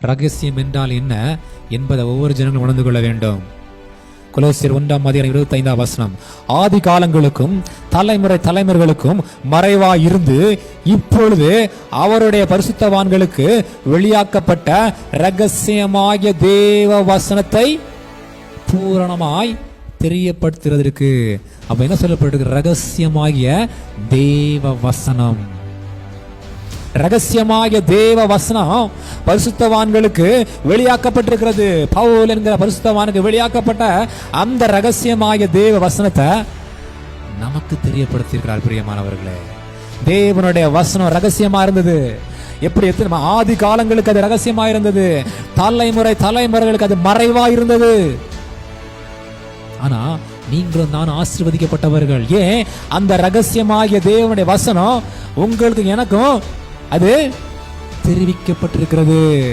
ரகசியம் என்றால் என்ன என்பதை ஒவ்வொரு ஜனங்களும் உணர்ந்து கொள்ள வேண்டும். குலோசியர் ஒன்றாம் அதிகாரம் இருபத்தி ஐந்தாம் வசனம். ஆதி காலங்களுக்கும் தலைமுறை தலைமுறைகளுக்கும் மறைவா இருந்து இப்பொழுது அவருடைய பரிசுத்தவான்களுக்கு வெளியாக்கப்பட்ட ரகசியமாகிய தேவ வசனத்தை பூரணமாய் தெரியப்படுத்துறதற்கு அப்ப என்ன சொல்லப்பட்டிருக்கு? ரகசியமாகிய தேவ வசனம். ரகசியமாகிய தேவ வசனம் பரிசுத்தவான்களுக்கு வெளியாக்கப்பட்டிருக்கிறது. பவுல் என்கிற பரிசுத்தவானுக்கு வெளியாக்கப்பட்ட அந்த ரகசியமாகிய தேவ வசனத்தை நமக்கு தெரியப்படுத்தியிருக்கிறார் பிரியமானவர்களே. தேவனுடைய வசனம் ரகசியமா இருந்தது. எப்படி எத்தனை ஆதி காலங்களுக்கு அது ரகசியமா இருந்தது. தலைமுறை தலைமுறைகளுக்கு அது மறைவா இருந்தது. ஆனா நீங்களும் நான் ஆசிர்வதிக்கப்பட்டவர்கள். ஏன்? அந்த ரகசியமாகிய தேவனுடைய வசனம் உங்களுக்கு எனக்கும் அது தெரிவிக்கப்பட்டிருக்கிறது.